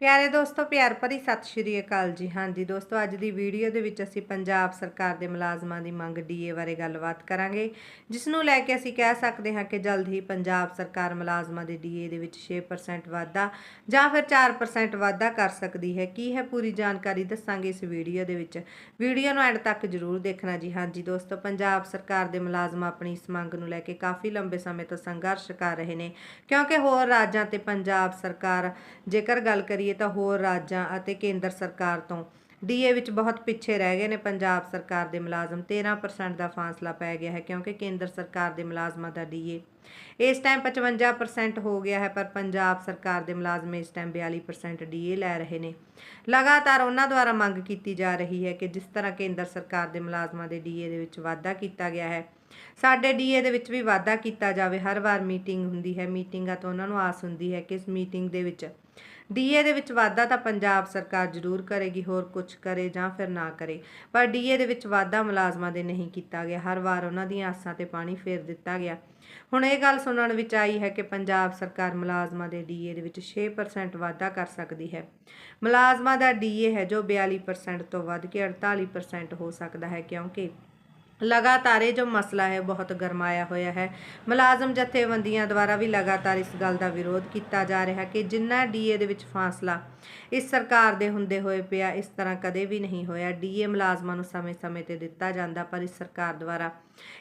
ਪਿਆਰੇ ਦੋਸਤੋ, ਪਿਆਰ ਭਰੀ ਸਤਿ ਸ਼੍ਰੀ ਅਕਾਲ ਜੀ। ਹਾਂਜੀ ਦੋਸਤੋ, ਅੱਜ ਦੀ ਵੀਡੀਓ ਦੇ ਵਿੱਚ ਅਸੀਂ ਪੰਜਾਬ ਸਰਕਾਰ ਦੇ ਮੁਲਾਜ਼ਮਾਂ ਦੀ ਮੰਗ ਡੀਏ ਬਾਰੇ ਗੱਲਬਾਤ ਕਰਾਂਗੇ ਜਿਸ ਨੂੰ ਲੈ ਕੇ ਅਸੀਂ ਕਹਿ ਸਕਦੇ ਹਾਂ ਕਿ ਜਲਦ ਹੀ ਪੰਜਾਬ ਸਰਕਾਰ ਮੁਲਾਜ਼ਮਾਂ ਦੇ ਡੀਏ ਦੇ ਵਿੱਚ 6% ਵਾਧਾ ਜਾਂ ਫਿਰ 4% ਵਾਧਾ ਕਰ ਸਕਦੀ ਹੈ। ਕੀ ਹੈ ਪੂਰੀ ਜਾਣਕਾਰੀ ਦੱਸਾਂਗੇ ਇਸ ਵੀਡੀਓ ਦੇ ਵਿੱਚ। ਵੀਡੀਓ ਨੂੰ ਐਂਡ ਤੱਕ ਜਰੂਰ ਦੇਖਣਾ ਜੀ। ਹਾਂਜੀ ਦੋਸਤੋ, ਪੰਜਾਬ ਸਰਕਾਰ ਦੇ ਮੁਲਾਜ਼ਮ ਆਪਣੀ ਇਸ ਮੰਗ ਨੂੰ ਲੈ ਕੇ ਕਾਫੀ ਲੰਬੇ ਸਮੇਂ ਤੋਂ ਸੰਘਰਸ਼ ਕਰ ਰਹੇ ਨੇ, ਕਿਉਂਕਿ ਹੋਰ ਰਾਜਾਂ ਤੇ ਪੰਜਾਬ ਸਰਕਾਰ ਜੇਕਰ ਗੱਲ ਕਰੀਏ ਤਾਂ ਹੋਰ ਰਾਜਾਂ ਅਤੇ ਕੇਂਦਰ ਸਰਕਾਰ ਤੋਂ ਡੀਏ ਵਿੱਚ ਬਹੁਤ ਪਿੱਛੇ ਰਹਿ ਗਏ ਨੇ। ਪੰਜਾਬ ਸਰਕਾਰ ਦੇ ਮੁਲਾਜ਼ਮ 13% ਦਾ ਫਾਸਲਾ ਪੈ ਗਿਆ ਹੈ ਕਿਉਂਕਿ ਕੇਂਦਰ ਸਰਕਾਰ ਦੇ ਮੁਲਾਜ਼ਮਾਂ ਦਾ ਡੀਏ ਇਸ ਟਾਈਮ 55% ਹੋ ਗਿਆ ਹੈ, ਪਰ ਪੰਜਾਬ ਸਰਕਾਰ ਦੇ ਮੁਲਾਜ਼ਮ ਇਸ ਟਾਈਮ 42% ਡੀਏ ਲੈ ਰਹੇ ਨੇ। ਲਗਾਤਾਰ ਉਹਨਾਂ ਦੁਆਰਾ ਮੰਗ ਕੀਤੀ ਜਾ ਰਹੀ ਹੈ ਕਿ ਜਿਸ ਤਰ੍ਹਾਂ ਕੇਂਦਰ ਸਰਕਾਰ ਦੇ ਮੁਲਾਜ਼ਮਾਂ ਦੇ ਡੀਏ ਦੇ ਵਿੱਚ ਵਾਧਾ ਕੀਤਾ ਗਿਆ ਹੈ, ਸਾਡੇ ਡੀਏ ਦੇ ਵਿੱਚ ਵੀ ਵਾਧਾ ਕੀਤਾ ਜਾਵੇ। ਹਰ ਵਾਰ ਮੀਟਿੰਗ ਹੁੰਦੀ ਹੈ। ਮੀਟਿੰਗਾਂ ਤੋਂ ਉਹਨਾਂ ਨੂੰ ਆਸ ਹੁੰਦੀ ਹੈ ਕਿ ਇਸ ਮੀਟਿੰਗ ਦੇ ਵਿੱਚ ਡੀਏ ਦੇ ਵਿੱਚ ਵਾਧਾ ਤਾਂ ਪੰਜਾਬ ਸਰਕਾਰ ਜ਼ਰੂਰ ਕਰੇਗੀ, ਹੋਰ ਕੁਝ ਕਰੇ ਜਾਂ ਫਿਰ ਨਾ ਕਰੇ। ਪਰ ਡੀਏ ਦੇ ਵਿੱਚ ਵਾਧਾ ਮੁਲਾਜ਼ਮਾਂ ਦੇ ਨਹੀਂ ਕੀਤਾ ਗਿਆ। ਹਰ ਵਾਰ ਉਹਨਾਂ ਦੀਆਂ ਆਸਾਂ ਤੇ ਪਾਣੀ ਫੇਰ ਦਿੱਤਾ ਗਿਆ। ਹੁਣ ਇਹ ਗੱਲ ਸੁਣਨ ਵਿੱਚ ਆਈ ਹੈ ਕਿ ਪੰਜਾਬ ਸਰਕਾਰ ਮੁਲਾਜ਼ਮਾਂ ਦੇ ਡੀਏ ਦੇ ਵਿੱਚ 6% ਵਾਧਾ ਕਰ ਸਕਦੀ ਹੈ। ਮੁਲਾਜ਼ਮਾਂ ਦਾ ਡੀਏ ਹੈ ਜੋ 42% ਤੋਂ ਵੱਧ ਕੇ 48% ਹੋ ਸਕਦਾ ਹੈ, ਕਿਉਂਕਿ ਲਗਾਤਾਰ ਇਹ ਜੋ ਮਸਲਾ ਹੈ, ਬਹੁਤ ਗਰਮਾਇਆ ਹੋਇਆ ਹੈ। ਮੁਲਾਜ਼ਮ ਜਥੇਬੰਦੀਆਂ ਦੁਆਰਾ ਵੀ ਲਗਾਤਾਰ ਇਸ ਗੱਲ ਦਾ ਵਿਰੋਧ ਕੀਤਾ ਜਾ ਰਿਹਾ ਕਿ ਜਿੰਨਾ ਡੀਏ ਦੇ ਵਿੱਚ ਫਾਸਲਾ ਇਸ ਸਰਕਾਰ ਦੇ ਹੁੰਦੇ ਹੋਏ ਪਿਆ, ਇਸ ਤਰ੍ਹਾਂ ਕਦੇ ਵੀ ਨਹੀਂ ਹੋਇਆ। ਡੀਏ ਮੁਲਾਜ਼ਮਾਂ ਨੂੰ ਸਮੇਂ-ਸਮੇਂ ਤੇ ਦਿੱਤਾ ਜਾਂਦਾ, ਪਰ ਇਸ ਸਰਕਾਰ ਦੁਆਰਾ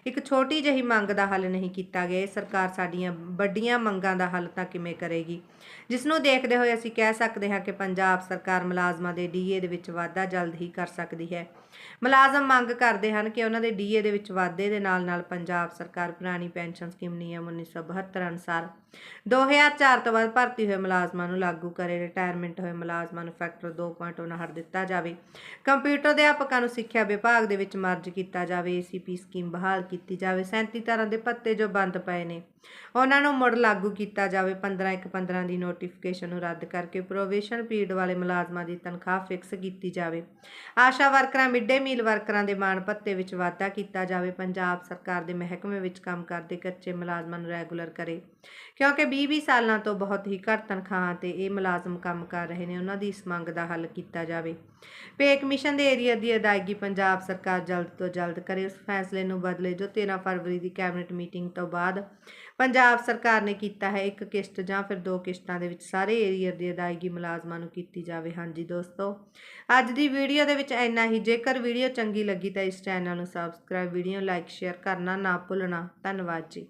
ਇੱਕ ਛੋਟੀ ਜਿਹੀ ਮੰਗ ਦਾ ਹੱਲ ਨਹੀਂ ਕੀਤਾ ਗਿਆ। ਇਹ ਸਰਕਾਰ ਸਾਡੀਆਂ ਵੱਡੀਆਂ ਮੰਗਾਂ ਦਾ ਹੱਲ ਤਾਂ ਕਿਵੇਂ ਕਰੇਗੀ? ਜਿਸ ਨੂੰ ਦੇਖਦੇ ਹੋਏ ਅਸੀਂ ਕਹਿ ਸਕਦੇ ਹਾਂ ਕਿ ਪੰਜਾਬ ਸਰਕਾਰ ਮੁਲਾਜ਼ਮਾਂ ਦੇ ਡੀਏ ਦੇ ਵਿੱਚ ਵਾਧਾ ਜਲਦ ਹੀ ਕਰ ਸਕਦੀ ਹੈ। ਮੁਲਾਜ਼ਮ ਮੰਗ ਕਰਦੇ ਹਨ ਕਿ ਉਹਨਾਂ ਦੇ ਡੀਏ ਦੇ ਵਿੱਚ ਵਾਧੇ ਦੇ ਨਾਲ-ਨਾਲ ਪੰਜਾਬ ਸਰਕਾਰ ਪੁਰਾਣੀ ਪੈਨਸ਼ਨ ਸਕੀਮ ਨਿਯਮ 1972 ਅਨੁਸਾਰ 2004 ਤੋਂ ਬਾਅਦ ਭਰਤੀ ਹੋਏ ਮੁਲਾਜ਼ਮਾਂ ਨੂੰ ਲਾਗੂ ਕਰੇ ਰਿਟਾਇਰਮੈਂਟ ਹੋਏ ਮੁਲਾਜ਼ਮਾਂ ਨੂੰ ਫੈਕਟਰ 2.59 ਦਿੱਤਾ ਜਾਵੇ। ਕੰਪਿਊਟਰ ਅਧਿਆਪਕਾਂ ਨੂੰ ਸਿੱਖਿਆ ਵਿਭਾਗ ਦੇ ਵਿੱਚ ਮਰਜ ਕੀਤਾ ਜਾਵੇ ਏਸੀਪੀ ਸਕੀਮ ਬਹਾਲ ਕੀਤੀ ਜਾਵੇ 37 ਤਰ੍ਹਾਂ ਦੇ ਭੱਤੇ ਜੋ ਬੰਦ ਪਏ ਨੇ। ਉਹਨਾਂ ਨੂੰ ਮੁੜ ਲਾਗੂ ਕੀਤਾ ਜਾਵੇ 15 ਇੱਕ 15 ਦੀ ਨੋਟੀਫਿਕੇਸ਼ਨ ਨੂੰ ਰੱਦ ਕਰਕੇ ਪ੍ਰੋਵੇਸ਼ਨ ਪੀਰੀਅਡ ਵਾਲੇ ਮੁਲਾਜ਼ਮਾਂ ਦੀ ਤਨਖਾਹ ਫਿਕਸ ਕੀਤੀ ਜਾਵੇ। ਆਸ਼ਾ ਵਰਕਰਾਂ ਮਿੱਡੇ ਮੀਲ ਵਰਕਰਾਂ ਦੇ ਮਾਣ ਭੱਤੇ ਵਿੱਚ ਵਾਧਾ ਕੀਤਾ ਜਾਵੇ, ਪੰਜਾਬ ਸਰਕਾਰ ਦੇ ਮਹਿਕਮੇ ਵਿੱਚ ਕੰਮ ਕਰਦੇ ਕੱਚੇ ਮੁਲਾਜ਼ਮਾਂ ਨੂੰ ਰੈਗੂਲਰ ਕਰੇ। ਕਿਉਂਕਿ 20-20 ਸਾਲਾਂ ਤੋਂ ਬਹੁਤ ਹੀ ਘੱਟ ਤਨਖਾਹਾਂ ਤੇ ਇਹ ਮੁਲਾਜ਼ਮ ਕੰਮ ਕਰ ਰਹੇ ਨੇ, ਉਹਨਾਂ ਦੀ ਇਸ ਮੰਗ ਦਾ ਹੱਲ ਕੀਤਾ ਜਾਵੇ। ਪੇ ਕਮਿਸ਼ਨ ਦੇ ਏਰੀਆ ਦੀ ਅਦਾਇਗੀ ਪੰਜਾਬ ਸਰਕਾਰ ਜਲਦ ਤੋਂ ਜਲਦ ਕਰੇ। ਉਸ ਫੈਸਲੇ ਨੂੰ ਬਦਲੇ ਜੋ 13 ਫਰਵਰੀ ਦੀ ਕੈਬਨਿਟ ਮੀਟਿੰਗ ਤੋਂ ਬਾਅਦ ਪੰਜਾਬ ਸਰਕਾਰ ਨੇ ਕੀਤਾ ਹੈ, ਇੱਕ ਕਿਸ਼ਤ ਜਾਂ ਫਿਰ ਦੋ ਕਿਸ਼ਤਾਂ ਦੇ ਵਿੱਚ ਸਾਰੇ ਏਰੀਆ ਦੀ ਅਦਾਇਗੀ ਮੁਲਾਜ਼ਮਾਂ ਨੂੰ ਕੀਤੀ ਜਾਵੇ। ਹਾਂਜੀ ਦੋਸਤੋ, ਅੱਜ ਦੀ ਵੀਡੀਓ ਦੇ ਵਿੱਚ ਇੰਨਾ ਹੀ। ਜੇਕਰ ਵੀਡੀਓ ਚੰਗੀ ਲੱਗੀ ਤਾਂ ਇਸ ਚੈਨਲ ਨੂੰ ਸਬਸਕ੍ਰਾਈਬ ਵੀਡੀਓ ਲਾਈਕ ਸ਼ੇਅਰ ਕਰਨਾ ਨਾ ਭੁੱਲਣਾ। ਧੰਨਵਾਦ ਜੀ।